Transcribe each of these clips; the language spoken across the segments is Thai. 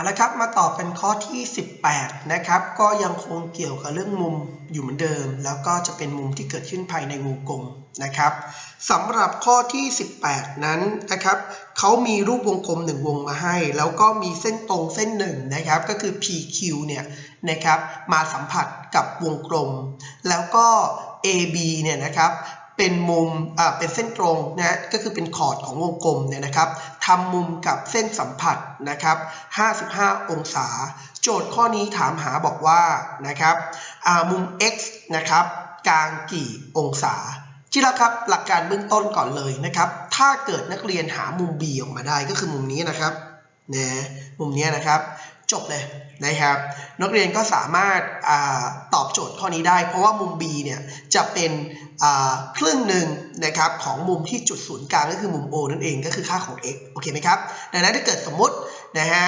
เอาละครับมาต่อกันข้อที่ 18 นะครับ ก็ยังคงเกี่ยวกับเรื่องมุมอยู่เหมือนเดิม แล้วก็จะเป็นมุมที่เกิดขึ้นภายในวงกลมนะครับสำหรับข้อที่ 18 นั้นนะครับเขามีรูปวงกลมหนึ่งวงมาให้ แล้วก็มีเส้นตรงเส้นหนึ่งนะครับก็คือ PQ เนี่ยนะครับมาสัมผัสกับวงกลม แล้วก็ AB เนี่ยนะครับ เป็นมุมอ่าเป็นเส้นตรงนะก็คือเป็นคอร์ดของวงกลมเนี่ยนะครับทำมุมกับเส้นสัมผัสนะครับ 55 องศา โจทย์ข้อนี้ถามหาบอกว่านะครับอ่ามุม x นะครับกลางกี่องศาที่ละครับหลักการเบื้องต้นก่อนเลยนะครับ ถ้าเกิดนักเรียนหามุม b ออกมาได้ก็คือมุมนี้นะครับนะมุมนี้นะครับจบเลยนะครับ นักเรียนก็สามารถอาตอบโจทย์ข้อนี้ได้ เพราะว่ามุม B เนี่ยจะเป็น ครึ่งหนึ่งนะครับของมุมที่จุดศูนย์กลางก็คือมุม O นั่นเองก็คือค่าของ x โอเคไหมครับ ดังนั้นถ้าเกิดสมมตินะฮะ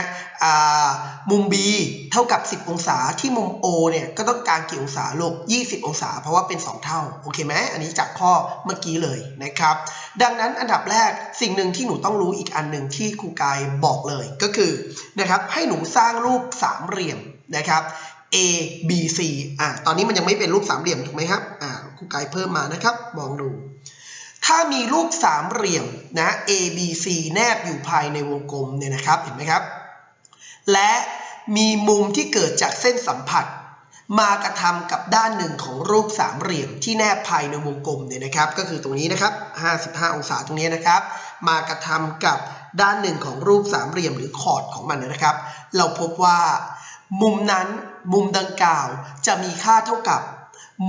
มุม B เท่ากับ 10 องศาที่มุม O เนี่ยก็ต้องการกี่องศาลูก20 องศา เพราะว่าเป็น 2 เท่าโอเคไหมอันนี้จากข้อเมื่อกี้เลยนะครับ ดังนั้นอันดับแรกสิ่งหนึ่งที่หนูต้องรู้อีกอันหนึ่งที่ครูกายบอกเลยก็คือนะครับให้หนูสร้างรูปสามเหลี่ยมนะครับ A B C อ่าตอนนี้มันยังไม่เป็นรูปสามเหลี่ยมถูกไหมครับอ่า รูกายเพิ่มมานะครับ มองดู ถ้ามีรูปสามเหลี่ยมนะ A B C แนบอยู่ภายในวงกลมเนี่ยนะครับ เห็นไหมครับ และมีมุมที่เกิดจากเส้นสัมผัส มากระทำกับด้านหนึ่งของรูปสามเหลี่ยมที่แนบภายในวงกลมเนี่ยนะครับ ก็คือตรงนี้นะครับ 55 องศาตรงนี้นะครับ มากระทำกับด้านหนึ่งของรูปสามเหลี่ยมหรือคอดของมันนะครับ เราพบว่า มุมนั้นมุมดังกล่าวจะมีค่าเท่ากับ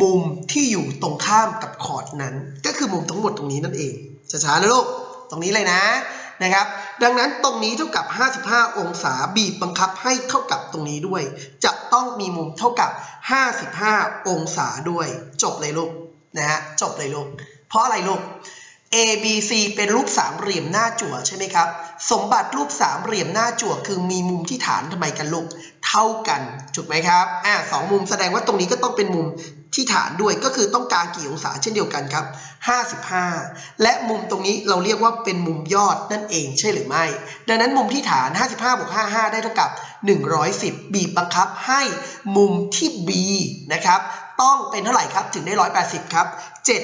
มุมที่อยู่ตรงข้ามกับคอร์ดนั้น ก็คือมุมทั้งหมดตรงนี้นั่นเองช้าๆนะลูกตรงนี้เลยนะนะครับ ดังนั้นตรงนี้เท่ากับ 55 องศาบีบบังคับให้เท่ากับตรงนี้ด้วย จะต้องมีมุมเท่ากับ 55 องศาด้วย จบเลยลูกนะฮะจบเลยลูกเพราะอะไรลูก A B C เป็นรูปสามเหลี่ยมหน้าจั่วใช่ไหมครับ สมบัติรูปสามเหลี่ยมหน้าจั่วคือมีมุมที่ฐานทำไมกันลูก เท่ากันถูกไหมครับ อ่าสองมุมแสดงว่าตรงนี้ก็ต้องเป็นมุม ที่ฐานด้วยก็คือต้องการกี่องศาเช่นเดียวกันครับ 55 และมุมตรงนี้เราเรียกว่าเป็นมุมยอดนั่นเองใช่หรือไม่ ดังนั้นมุมที่ฐาน 55บวก55 ได้เท่ากับ 110 บีบบังคับให้มุมที่ B นะครับต้องเป็นเท่าไหร่ครับถึงได้ 180 ครับ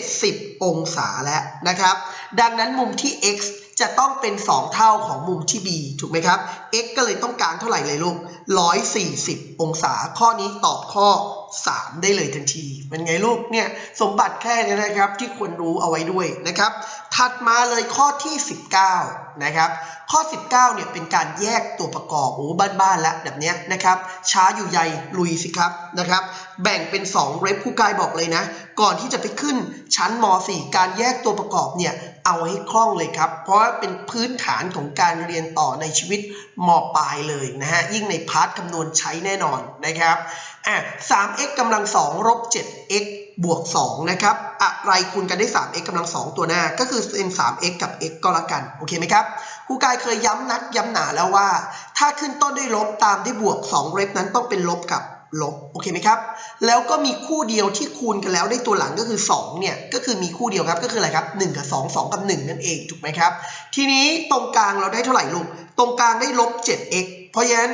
70 องศาแล้วนะครับ ดังนั้นมุมที่ x จะต้องเป็น 2 เท่าของมุมที่ b ถูกไหมครับ x ก็เลยต้องการเท่าไหร่เลยลูก 140 องศา ข้อนี้ตอบข้อ 3 ได้เลยทันที เป็นไงลูกเนี่ยสมบัติแค่นี้นะครับที่ควรรู้เอาไว้ด้วยนะครับ ถัดมาเลยข้อที่ 19 นะครับ ข้อ 19 เนี่ยเป็นการแยกตัวประกอบโอ้บ้านๆแล้วแบบเนี้ยนะครับ ช้าอยู่ใยลุยสิครับนะครับ แบ่งเป็น 2 เรฟผู้กายบอกเลยนะ ก่อนที่จะไปขึ้นชั้นม .4 การแยกตัวประกอบเนี่ยเอาให้คล่องเลยครับ เพราะว่าเป็นพื้นฐานของการเรียนต่อในชีวิตมปลายเลยนะฮะ ยิ่งในพาร์ทคำนวณใช้แน่นอนนะครับอะ 3x กำลัง2ลบ 7x บวก 2 นะครับ อะไรคูณกันได้ 3x กำลัง 2 ตัวหน้า ก็คือเป็น 3x กับ x ก็แล้วกัน โอเคไหมครับ ครูกายเคยย้ำนักย้ำหนาแล้วว่า ถ้าขึ้นต้นด้วยลบตามด้วยบวก 2 เรฟนั้นต้องเป็นลบกับลบ โอเคไหมครับ แล้วก็มีคู่เดียวที่คูณกันแล้วได้ตัวหลังก็คือ 2 เนี่ย ก็คือมีคู่เดียวครับ ก็คืออะไรครับ 1 กับ 2 2 กับ 1 นั่นเอง ถูกไหมครับ ทีนี้ตรงกลางเราได้เท่าไหร่ลูก ตรงกลางได้ลบ 7x เพราะฉะนั้น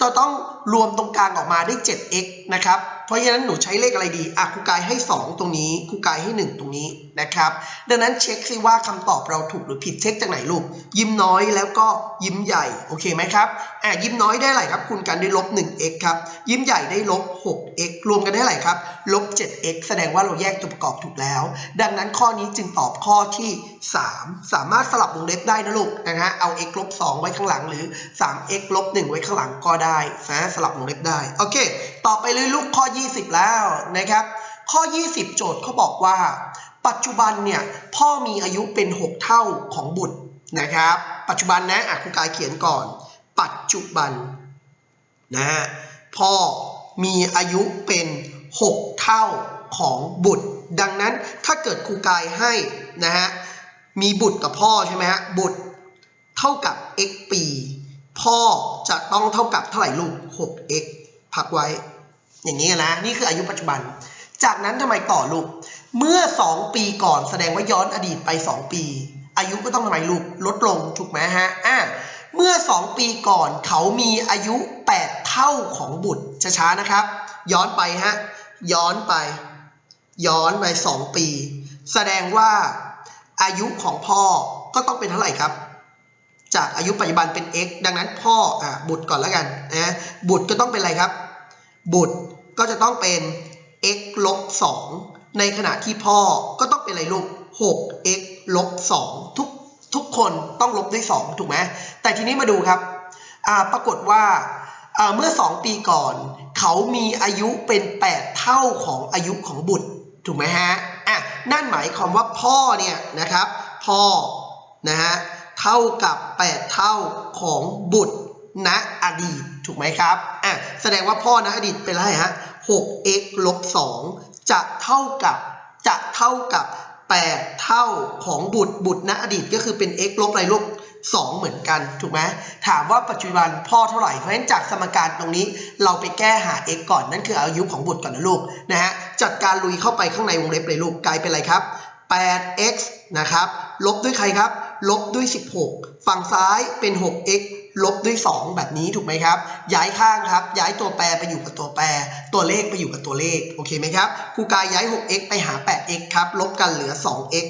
เราต้อง รวมตรงกลางออกมาได้ 7x นะครับ เพราะฉะนั้นหนูใช้เลขอะไรดีอะครูกายให้ 2 ตรงนี้ครูกายให้ 1 ตรงนี้นะครับ ดังนั้นเช็คซิว่าคำตอบเราถูกหรือผิดเช็คจากไหนลูก ยิ้มน้อยแล้วก็ยิ้มใหญ่ โอเคไหมครับอะยิ้มน้อยได้อะไรครับ คูณกันได้ลบ 1x ครับ ยิ้มใหญ่ได้ลบ 6x รวมกันได้อะไรครับลบ 7x แสดงว่าเราแยกตัวประกอบถูกแล้ว ดังนั้นข้อนี้จึงตอบข้อที่ 3 สามารถสลับวงเล็บได้นะลูกนะฮะเอา x ลบ2ไว้ข้างหลังหรือ 3x ลบ1ไว้ข้างหลังก็ได้นะสลับวงเล็บได้ โอเค ต่อไปเลยลูกข้อ 20 แล้วนะครับ ข้อ 20 โจทย์เขาบอกว่า ปัจจุบันเนี่ยพ่อมีอายุเป็น 6 เท่าของบุตรนะครับ ปัจจุบันนะอะครูกายเขียนก่อน ปัจจุบันนะฮะพ่อมีอายุเป็น 6 เท่าของบุตร ดังนั้นถ้าเกิดครูกายให้นะฮะมีบุตรกับพ่อใช่ไหมฮะบุตรเท่ากับ x ปี พ่อจะต้องเท่ากับเท่าไหร่ลูก 6x พักไว้ อย่างนี้นะ นี่คืออายุปัจจุบัน จากนั้นทำไมต่อลูก เมื่อ 2 ปีก่อนแสดงว่าย้อนอดีตไป 2 ปี อายุก็ต้องทำไมลูก ลดลงถูกไหมฮะอะเมื่อ 2 ปีก่อนเขามีอายุ 8 เท่าของบุตรช้าๆนะครับ ย้อนไปฮะ ย้อนไป ย้อนไป 2 ปี แสดงว่าอายุของพ่อก็ต้องเป็นเท่าไหร่ครับ จากอายุปัจจุบันเป็น x ดังนั้นพ่ออะบุตรก่อนแล้วกันนะบุตรก็ต้องเป็นอะไรครับ บุตรก็จะต้องเป็น x ลบ2ในขณะที่พ่อก็ต้องเป็นอะไรลูก 6x ลบ2ทุกทุกคนต้องลบด้วย 2 ถูกไหมแต่ทีนี้มาดูครับปรากฏว่าอ่าเมื่อ 2 ปีก่อน เขามีอายุเป็น 8 เท่าของอายุของบุตร ถูกไหมฮะอะนั่นหมายความว่าพ่อเนี่ยนะครับ พ่อนะฮะ เท่ากับ 8 เท่าของบุตรณอดีตถูกไหมครับอะแสดงว่าพ่อณอดีตเป็นอะไรฮะ 6x ลบ 2 จะเท่ากับจะเท่ากับ 8 เท่าของบุตรบุตรณอดีตก็คือเป็น x ลบอะไรลบ2 เหมือนกันถูกไหมถามว่าปัจจุบันพ่อเท่าไหร่เพราะฉะนั้นจากสมการตรงนี้เราไปแก้หา x ก่อนนั่นคืออายุของบุตรก่อนนะลูกนะฮะจัดการลุยเข้าไปข้างในวงเล็บเลยลูกกลายเป็นอะไรครับ 8x นะครับลบด้วยใครครับ ลบด้วย 16 ฝั่งซ้ายเป็น 6x ลบด้วย 2 แบบนี้ถูกไหมครับ ย้ายข้างครับ ย้ายตัวแปรไปอยู่กับตัวแปร ตัวเลขไปอยู่กับตัวเลข โอเคไหมครับครูกายย้าย 6x ไปหา 8x ครับ ลบกันเหลือ 2x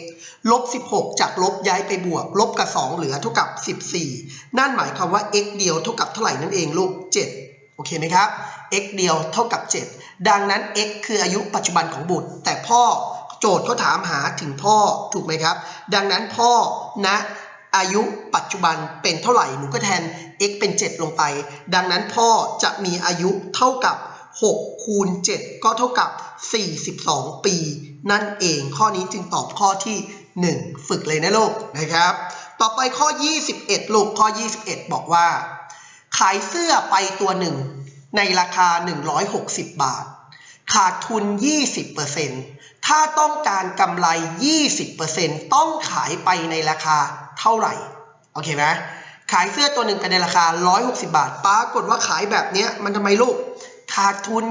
ลบ 16 จากลบย้ายไปบวก ลบกับ 2 เหลือเท่ากับ 14 นั่นหมายความว่า x เดียวเท่ากับเท่าไหร่นั่นเองลูก 7 โอเคไหมครับ x เดียวเท่ากับ 7 ดังนั้น x คืออายุปัจจุบันของบุตร แต่พ่อ โจทย์เขาถามหาถึงพ่อถูกไหมครับ ดังนั้นพ่อณนะอายุปัจจุบันเป็นเท่าไหร่หนูก็แทน x เป็น 7 ลงไป ดังนั้นพ่อจะมีอายุเท่ากับ 6 คูณ 7 ก็เท่ากับ 42 ปี นั่นเองข้อนี้จึงตอบข้อที่ 1 ฝึกเลยนะลูกนะครับ ต่อไปข้อ 21 ลูกข้อ 21 บอกว่า ขายเสื้อไปตัวหนึ่งในราคา 160 บาท ขาดทุน 20%ถ้าต้องการกำไร 20%ต้องขายไปในราคาเท่าไหร่ โอเคไหมขายเสื้อตัวหนึ่งไปในราคา 160 บาท ปรากฏว่าขายแบบเนี้ยมันทำไมลูก ขาดทุน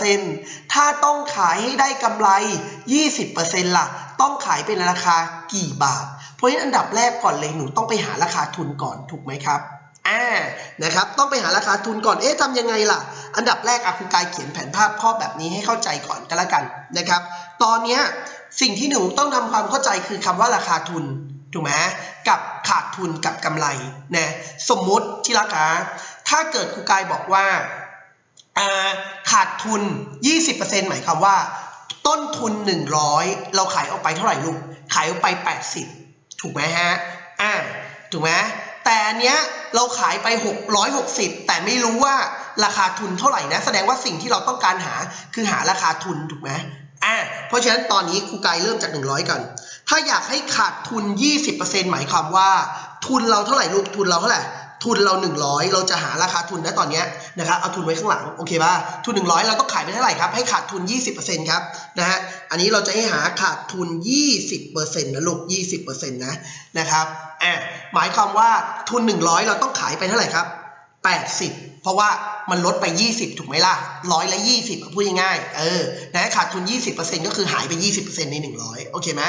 20%ถ้าต้องขายให้ได้กำไร 20%ล่ะ ต้องขายเป็นราคากี่บาท เพราะฉะนั้นอันดับแรกก่อนเลยหนูต้องไปหาราคาทุนก่อนถูกไหมครับ อ่านะครับต้องไปหาราคาทุนก่อนเอ๊ะทำยังไงล่ะ อันดับแรกอะครูกายเขียนแผนภาพข้อแบบนี้ให้เข้าใจก่อนก็แล้วกันนะครับ ตอนเนี้ยสิ่งที่หนูต้องทำความเข้าใจคือคำว่าราคาทุนถูกไหมกับขาดทุนกับกำไรนะสมมุติที่ราคาถ้าเกิดครูกายบอกว่าอ่าขาดทุน 20%หมายความว่า ต้นทุน 100 เราขายออกไปเท่าไหร่ลูกขายออกไป 80 ถูกไหมฮะอ่าถูกไหม แต่อันเนี้ยเราขายไป 660 แต่ไม่รู้ว่าราคาทุนเท่าไหร่นะ แสดงว่าสิ่งที่เราต้องการหาคือหาราคาทุนถูกไหมอ่าเพราะฉะนั้นตอนนี้ครูกายเริ่มจาก 100 ก่อน ถ้าอยากให้ขาดทุน 20%หมายความว่า ทุนเราเท่าไหร่ลูกทุนเราเท่าไหร่ ทุนเรา 100 เราจะหาราคาทุนนะตอนเนี้ยนะครับเอาทุนไว้ข้างหลังโอเคป่ะทุน 100 เราต้องขายไปเท่าไหร่ครับ ให้ขาดทุน 20%ครับนะฮะอันนี้เราจะให้หาขาดทุน 20%นะลูก 20%นะนะครับอะหมายความว่าทุน 100 เราต้องขายไปเท่าไหร่ครับ 80 เพราะว่ามันลดไป 20 ถูกไหมล่ะร้อยละ 20 พูดง่ายๆเออนะขาดทุน 20%ก็คือหายไป 20%ใน 100 โอเคไหม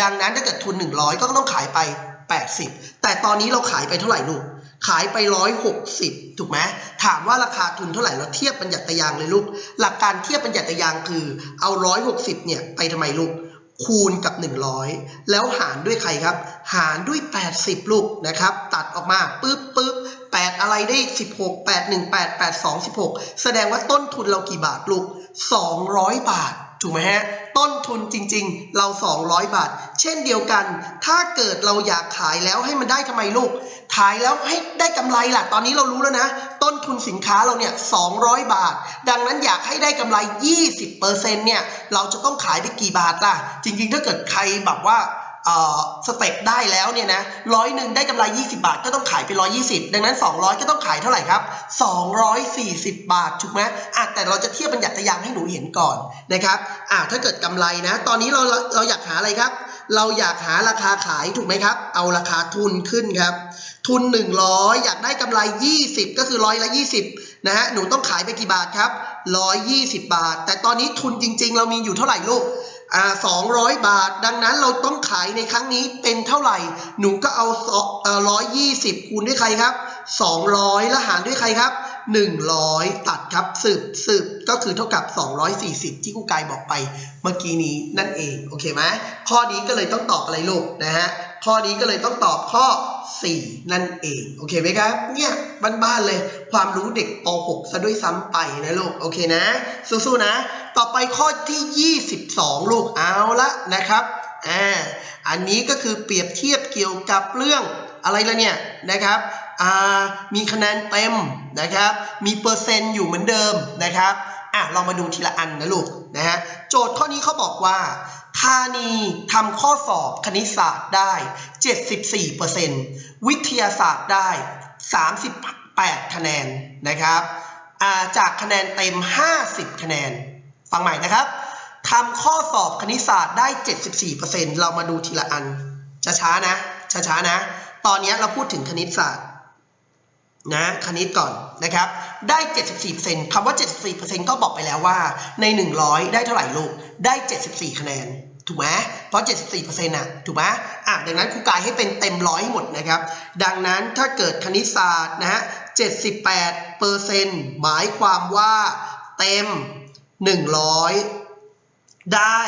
ดังนั้นถ้าเกิดทุน 100 ก็ต้องขายไป 80 แต่ตอนนี้เราขายไปเท่าไหร่ลูก ขายไป 160 ถูกไหมถามว่าราคาทุนเท่าไหร่เราเทียบบัญญัติยางเลยลูก หลักการเทียบบัญญัติยางคือเอา 160 เนี่ยไปทำไมลูก คูณกับ 100 แล้วหารด้วยใครครับ หารด้วย 80 ลูกนะครับ ตัดออกมาปึ๊บปึ๊บ8 อะไรได้ 16 8 1 8 8 2 16 แสดงว่าต้นทุนเรากี่บาทลูก 200 บาท ถูกไหมฮะ ต้นทุนจริง ๆ เรา 200 บาท เช่นเดียวกัน ถ้าเกิดเราอยากขายแล้วให้มันได้ทำไมลูก ขายแล้วให้ได้กำไรล่ะ ตอนนี้เรารู้แล้วนะ ต้นทุนสินค้าเราเนี่ย 200 บาท ดังนั้นอยากให้ได้กำไร 20%เนี่ย เราจะต้องขายไปกี่บาทล่ะ จริง ๆ ถ้าเกิดใครแบบว่า สเต็ปได้แล้วเนี่ยนะร้อยหนึ่งได้กำไร 20 บาทก็ต้องขายไป 120 ดังนั้น 200 ก็ต้องขายเท่าไหร่ครับ 240 บาทถูกไหมอะแต่เราจะเทียบบัญญัติยางให้หนูเห็นก่อนนะครับอะถ้าเกิดกำไรนะ ตอนนี้เราเราอยากหาอะไรครับ เราอยากหาราคาขายถูกไหมครับ เอาราคาทุนขึ้นครับ ทุน 100 อยากได้กำไร 20 ก็คือร้อยละ 20นะฮะหนูต้องขายไปกี่บาทครับ 120 บาท แต่ตอนนี้ทุนจริง ๆ เรามีอยู่เท่าไหร่ลูก สองร้อยบาท ดังนั้นเราต้องขายในครั้งนี้เป็นเท่าไหร่ หนูก็เอาร้อยยี่สิบคูณด้วยใครครับสองร้อยแล้วหารด้วยใครครับหนึ่งร้อยตัดครับสืบสืบก็คือเท่ากับสองร้อยสี่สิบที่ครูกายบอกไปเมื่อกี้นี้นั่นเอง โอเคไหมข้อนี้ก็เลยต้องตอบอะไรลูกนะฮะ ข้อนี้ก็เลยต้องตอบข้อ 4 นั่นเอง โอเคไหมครับ เนี่ยบ้านๆเลย ความรู้เด็กป .6 ซะด้วยซ้ำไปนะลูก โอเคนะ สู้ๆนะ ต่อไปข้อที่ 22 ลูก เอาละนะครับอ่าอันนี้ก็คือเปรียบเทียบเกี่ยวกับเรื่องอะไรละเนี่ยนะครับอ่ามีคะแนนเต็มนะครับ มีเปอร์เซ็นต์อยู่เหมือนเดิมนะครับ อะเรามาดูทีละอันนะลูกนะฮะโจทย์ข้อนี้เขาบอกว่าธานีทำข้อสอบคณิตศาสตร์ได้ 74%วิทยาศาสตร์ได้ 38 คะแนนนะครับาจากคะแนนเต็ม 50 คะแนน ฟังใหม่นะครับทำข้อสอบคณิตศาสตร์ได้ 74%เรามาดูทีละอันช้าๆนะช้าๆนะ ตอนนี้เราพูดถึงคณิตศาสตร์ นะคณิตก่อนนะครับ ได้ 74%คำว่า 74%ก็บอกไปแล้วว่า ใน 100 ได้เท่าไหร่ลูก ได้ 74 คะแนน ถูกไหมเพราะ 74%น่ะ ถูกไหมอะ ดังนั้นครูกายให้เป็นเต็มร้อยหมดนะครับ ดังนั้นถ้าเกิดคณิตศาสตร์นะฮะ 78%หมายความว่าเต็ม 100 ได้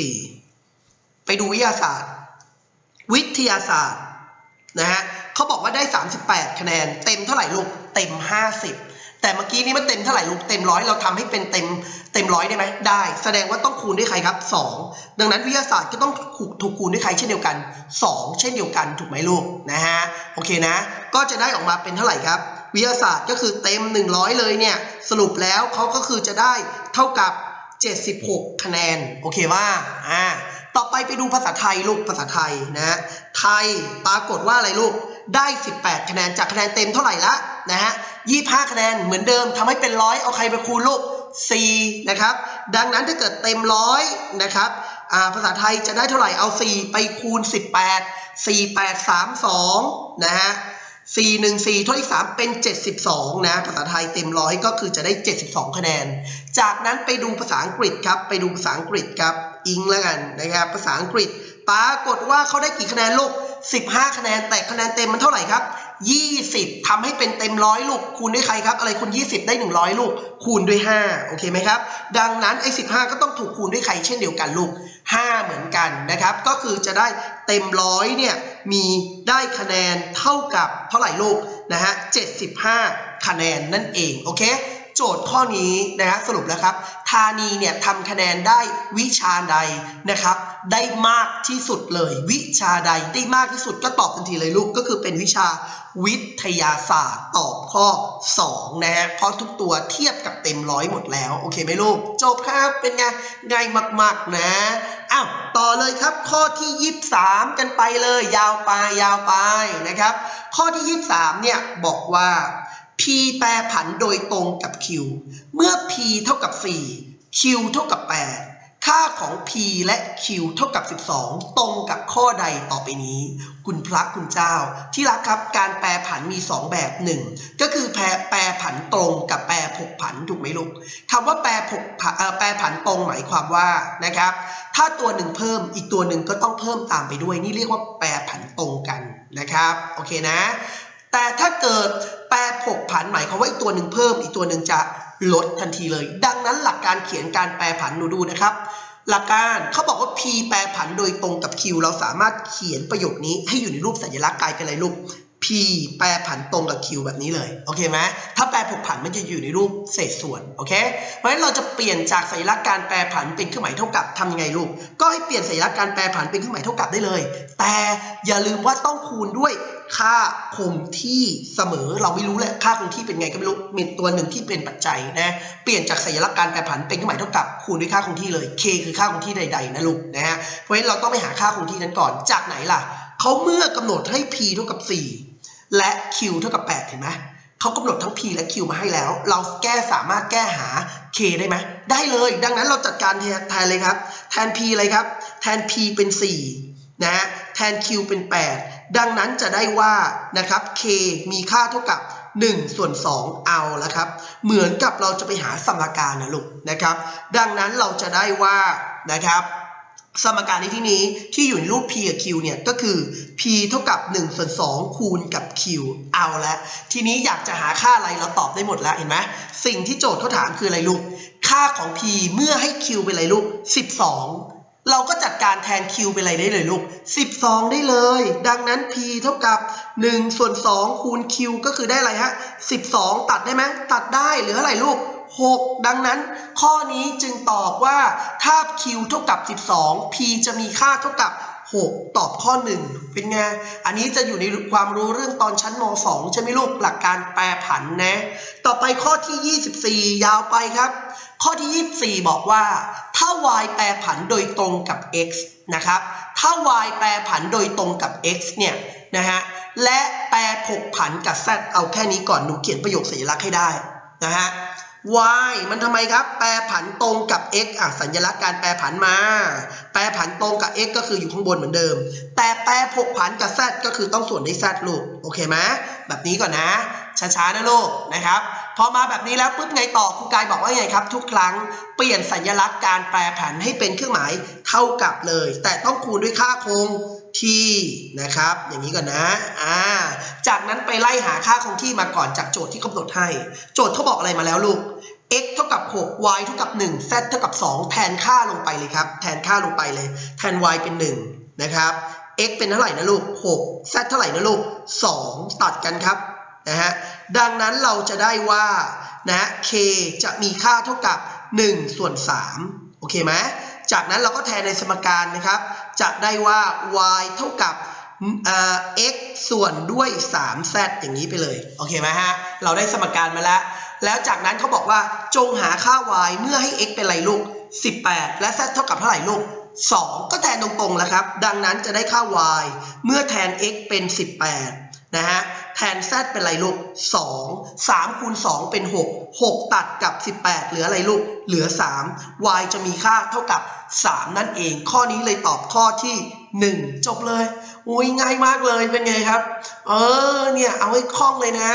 74 ไปดูวิทยาศาสตร์ วิทยาศาสตร์นะฮะ เขาบอกว่าได้ 38 คะแนน เต็มเท่าไหร่ลูกเต็ม 50 แต่เมื่อกี้นี้มันเต็มเท่าไหร่ลูกเต็มร้อยเราทำให้เป็นเต็มเต็มร้อยได้ไหมได้ แสดงว่าต้องคูณด้วยใครครับ 2 ดังนั้นวิทยาศาสตร์ก็ต้องถูกคูณด้วยใครเช่นเดียวกัน 2 เช่นเดียวกันถูกไหมลูกนะฮะโอเคนะ ก็จะได้ออกมาเป็นเท่าไหร่ครับ วิทยาศาสตร์ก็คือเต็ม 100 เลยเนี่ยสรุปแล้วเขาก็คือจะได้เท่ากับ 76 คะแนนโอเคว่าอ่าต่อไปไปดูภาษาไทยลูกภาษาไทยนะ ไทยปรากฏว่าอะไรลูก ได้ 18 คะแนนจากคะแนนเต็มเท่าไหร่ละนะฮะ25 คะแนนเหมือนเดิมทำให้เป็นร้อยเอาใครไปคูณลูก4นะครับ ดังนั้นถ้าเกิดเต็มร้อยนะครับอ่าภาษาไทยจะได้เท่าไหร่เอา 4 ไปคูณ 18 4 8 3 2นะฮะ4 1 4ทดอีก 3 เป็น 72 นะ ภาษาไทยเต็มร้อยก็คือจะได้ 72 คะแนน จากนั้นไปดูภาษาอังกฤษครับ ไปดูภาษาอังกฤษครับ อิงแล้วกันนะครับ ภาษาอังกฤษ ปรากฏว่าเขาได้กี่คะแนนลูก 15 คะแนนแต่คะแนนเต็มมันเท่าไหร่ครับ 20ทำให้เป็นเต็มร้อยลูก คูณด้วยใครครับ อะไรคูณ 20 ได้ 100 ลูก คูณด้วย 5 โอเคไหมครับ ดังนั้นไอ้15 ก็ต้องถูกคูณด้วยใครเช่นเดียวกันลูก 5 เหมือนกันนะครับ ก็คือจะได้เต็มร้อยเนี่ยมีได้คะแนนเท่ากับเท่าไหร่ลูกนะฮะ 75 คะแนนนั่นเองโอเคโจทย์ข้อนี้นะฮะสรุปแล้วครับธานีเนี่ยทำคะแนนได้วิชาใดนะครับ ได้มากที่สุดเลย วิชาใดได้มากที่สุดก็ตอบทันทีเลยลูกก็คือเป็นวิชาวิทยาศาสตร์ตอบข้อ 2 นะฮะเพราะทุกตัวเทียบกับเต็มร้อยหมดแล้ว โอเคไหมลูก จบครับเป็นไงง่ายมาก ๆ นะอ้าวต่อเลยครับข้อที่ 23 กันไปเลย ยาวไปยาวไปนะครับ ข้อที่ 23 เนี่ยบอกว่า p แปรผันโดยตรงกับ q เมื่อ p เท่ากับ 4 q เท่ากับ 8 ค่าของ p และ q เท่ากับ 12 ตรงกับข้อใดต่อไปนี้ คุณพระคุณเจ้า ที่รักครับการแปรผันมี 2 แบบหนึ่งก็คือแปรแปรผันตรงกับแปรผกผันถูกไหมลูกคำว่าแปรผกผันแปรผันตรงหมายความว่านะครับ ถ้าตัวหนึ่งเพิ่มอีกตัวหนึ่งก็ต้องเพิ่มตามไปด้วย นี่เรียกว่าแปรผันตรงกันนะครับโอเคนะ แต่ถ้าเกิดแปรผกผันหมายความว่าอีกตัวหนึ่งเพิ่มอีกตัวหนึ่งจะ ลดทันทีเลย ดังนั้นหลักการเขียนการแปรผันหนูดูนะครับ หลักการเขาบอกว่า p แปรผันโดยตรงกับ q เราสามารถเขียนประโยคนี้ให้อยู่ในรูปสัญลักษณ์กลายเป็นอะไรลูก p แปรผันตรงกับ q แบบนี้เลย โอเคไหมถ้าแปรผกผันมันจะอยู่ในรูปเศษส่วน โอเค เพราะฉะนั้นเราจะเปลี่ยนจากสัญลักษณ์การแปรผันเป็นเครื่องหมายเท่ากับทำยังไงลูก ก็ให้เปลี่ยนสัญลักษณ์การแปรผันเป็นเครื่องหมายเท่ากับได้เลย แต่อย่าลืมว่าต้องคูณด้วย ค่าคงที่เสมอเราไม่รู้แหละค่าคงที่เป็นไงก็ไม่รู้มีตัวหนึ่งที่เป็นปัจจัยนะเปลี่ยนจากสัญลักษณ์การแปรผันเป็นเครื่องหมายเท่ากับคูณด้วยค่าคงที่เลย k คือค่าคงที่ใด ๆ นะลูกนะฮะเพราะฉะนั้นเราต้องไปหาค่าคงที่นั้นก่อนจากไหนล่ะเขาเมื่อกำหนดให้ p เท่ากับ 4 และ q เท่ากับ 8 เห็นไหมเขากำหนดทั้ง p และ q มาให้แล้ว เราแก้สามารถแก้หา k ได้ไหมได้เลย ดังนั้นเราจัดการแทนเลยครับ แทน p เลยครับ แทน p เป็น 4 นะแทน q เป็น 8 ดังนั้นจะได้ว่านะครับ k มีค่าเท่ากับ 1 ส่วน 2 เอาแล้วครับ เหมือนกับเราจะไปหาสมการนะลูกนะครับ ดังนั้นเราจะได้ว่านะครับสมการในที่นี้ที่อยู่ในรูป p กับ q เนี่ยก็คือ p เท่ากับ1ส่วน2คูณกับ q เอาละทีนี้อยากจะหาค่าอะไรเราตอบได้หมดแล้วเห็นไหมสิ่งที่โจทย์เขาถามคืออะไรลูก ค่าของ p เมื่อให้ q เป็นอะไรลูก 12 เราก็จัดการแทน q เป็นอะไรได้เลยลูก 12 ได้เลย ดังนั้น p เท่ากับ 1 ส่วน 2 คูณ q ก็คือได้อะไรฮะ 12 ตัดได้ไหมตัดได้เหลืออะไรลูก 6 ดังนั้น ข้อนี้จึงตอบว่าถ้า q เท่ากับ 12 p จะมีค่าเท่ากับ 6 ตอบข้อ 1 เป็นไง อันนี้จะอยู่ในความรู้เรื่องตอนชั้นม 2 ใช่ไหมลูกหลักการแปรผันนะ ต่อไปข้อที่ 24 ยาวไปครับ ข้อที่ 24 บอกว่า ถ้า y แปรผันโดยตรงกับ x นะครับ ถ้า y แปรผันโดยตรงกับ x เนี่ยนะฮะและแปรผกผันกับ z เอาแค่นี้ก่อนหนูเขียนประโยคสัญลักษณ์ให้ได้นะฮะ y มันทำไมครับ แปรผันตรงกับ x อะสัญลักษณ์การแปรผันมา แปรผันตรงกับ x ก็คืออยู่ข้างบนเหมือนเดิม แต่แปรผกผันกับ z ก็คือต้องส่วนด้วย z ลูก โอเคไหมแบบนี้ก่อนนะ ช้าๆนะลูกนะครับ พอมาแบบนี้แล้วปุ๊บไงต่อครูกายบอกว่าไงครับ ทุกครั้งเปลี่ยนสัญลักษณ์การแปรผันให้เป็นเครื่องหมายเท่ากับเลย แต่ต้องคูณด้วยค่าคงที่นะครับ อย่างนี้ก่อนนะอ่าจากนั้นไปไล่หาค่าคงที่มาก่อนจากโจทย์ที่กำหนดให้ โจทย์เขาบอกอะไรมาแล้วลูก x เท่ากับ 6 y เท่ากับ 1 z เท่ากับ 2 แทนค่าลงไปเลยครับ แทนค่าลงไปเลย แทน y เป็น 1 นะครับ x เป็นเท่าไหร่นะลูก 6 z เท่าไหร่นะลูก 2 ตัดกันครับ นะฮะ ดังนั้นเราจะได้ว่า นะ k จะมีค่าเท่ากับ 1 ส่วน 3 โอเคไหม จากนั้นเราก็แทนในสมการนะครับ จะได้ว่า y เท่ากับเอ่อ x ส่วนด้วย 3z อย่างนี้ไปเลย โอเคไหมฮะ เราได้สมการมาแล้ว แล้วจากนั้นเขาบอกว่าจงหาค่า y เมื่อให้ x เป็นไรลูก 18 และ z เท่ากับเท่าไหร่ลูก 2 ก็แทนตรงๆแล้วครับ ดังนั้นจะได้ค่า y เมื่อแทน x เป็น 18 นะฮะ แทน z เป็นไรลูก 2 3คูณ2เป็น 6 6 ตัดกับ 18 เหลืออะไรลูก เหลือ 3 y จะมีค่าเท่ากับ 3 นั่นเอง ข้อนี้เลยตอบข้อที่ 1 จบเลย อุ้ยง่ายมากเลยเป็นไงครับ เออ เนี่ย เอาให้คล่องเลยนะ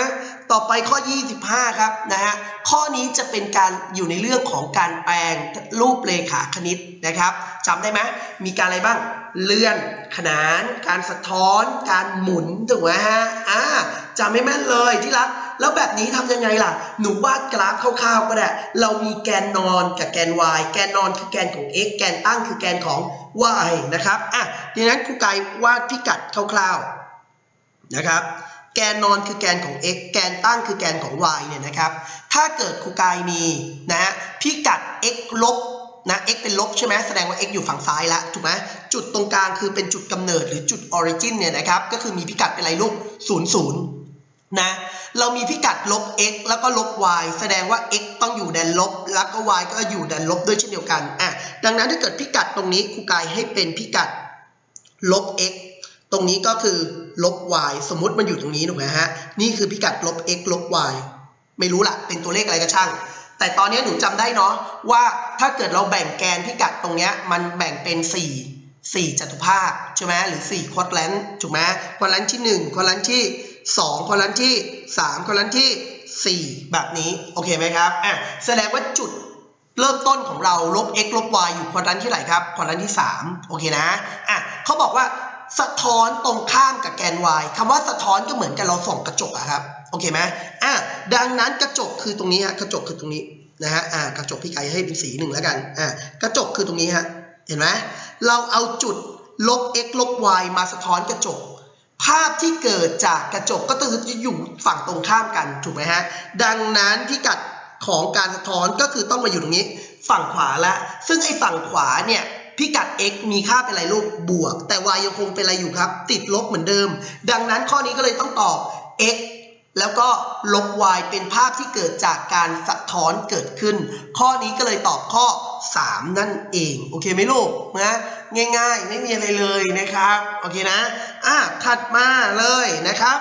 ต่อไปข้อ 25 ครับนะฮะข้อนี้จะเป็นการอยู่ในเรื่องของการแปลงรูปเลขาคณิตนะครับจำได้ไหมมีการอะไรบ้างเลื่อนขนาน การสะท้อน การหมุนถูกไหมฮะอ่าจำไม่แม่นเลยที่รัก แล้วแบบนี้ทำยังไงล่ะ หนูวาดกราฟคร่าวๆก็ได้ เรามีแกนนอนกับแกน y แกนนอนคือแกนของ x แกนตั้งคือแกนของ y นะครับอะดังนั้นครูกายวาดพิกัดคร่าวๆนะครับ แกนนอนคือแกนของ x แกนตั้งคือแกนของ y เนี่ยนะครับ ถ้าเกิดครูกายมีนะฮะพิกัด x ลบนะ x เป็นลบใช่ไหมแสดงว่า x อยู่ฝั่งซ้ายละถูกไหมจุดตรงกลางคือเป็นจุดกำเนิดหรือจุด origin เนี่ยนะครับ ก็คือมีพิกัดเป็นอะไรลูก0 0นะ เรามีพิกัดลบ x แล้วก็ลบ y แสดงว่า x ต้องอยู่แดนลบ แล้วก็ y ก็อยู่แดนลบด้วยเช่นเดียวกันอะดังนั้นถ้าเกิดพิกัดตรงนี้ครูกายให้เป็นพิกัดลบ x รงนี้ก็คือลบ y สมมติมันอยู่ตรงนี้ถูกไหมฮะ นี่คือพิกัดลบ x ลบ y ไม่รู้ละเป็นตัวเลขอะไรก็ช่าง แต่ตอนนี้หนูจำได้เนาะว่าถ้าเกิดเราแบ่งแกนพิกัดตรงเนี้ยมันแบ่งเป็น 4 4 จัตุภาคใช่ไหมหรือ 4 ควอดแลนต์ถูกไหมควอดแลนต์ที่ 1 ควอดแลนต์ที่ 2 ควอดแลนต์ที่ 3 ควอดแลนต์ที่ 4 แบบนี้ โอเคไหมครับอะแสดงว่าจุดเริ่มต้นของเราลบ x ลบ y อยู่ควอดแลนต์ที่ไหนครับควอดแลนต์ที่ 3 โอเคนะอะเขาบอกว่า สะท้อนตรงข้ามกับแกน y คำว่าสะท้อนก็เหมือนกับเราส่องกระจกอะครับโอเคไหมอะดังนั้นกระจกคือตรงนี้ฮะกระจกคือตรงนี้นะฮะอะกระจกพี่ไก่ให้เป็นสีหนึ่งแล้วกันอะกระจกคือตรงนี้ฮะเห็นไหมเราเอาจุดลบ x ลบ y มาสะท้อนกระจก ภาพที่เกิดจากกระจกก็คือจะอยู่ฝั่งตรงข้ามกันถูกไหมฮะดังนั้นพิกัดของการสะท้อนก็คือต้องมาอยู่ตรงนี้ ฝั่งขวาละซึ่งไอ้ฝั่งขวาเนี่ย พิกัด x มีค่าเป็นอะไรลูกบวก แต่ y ยังคงเป็นอะไรอยู่ครับ ติดลบเหมือนเดิม ดังนั้นข้อนี้ก็เลยต้องตอบ x แล้วก็ลบ y เป็นภาพที่เกิดจากการสะท้อนเกิดขึ้น ข้อนี้ก็เลยตอบข้อ 3 นั่นเอง โอเคไหมลูกนะง่ายๆ ไม่มีอะไรเลยนะครับ โอเคนะ อะถัดมาเลยนะครับ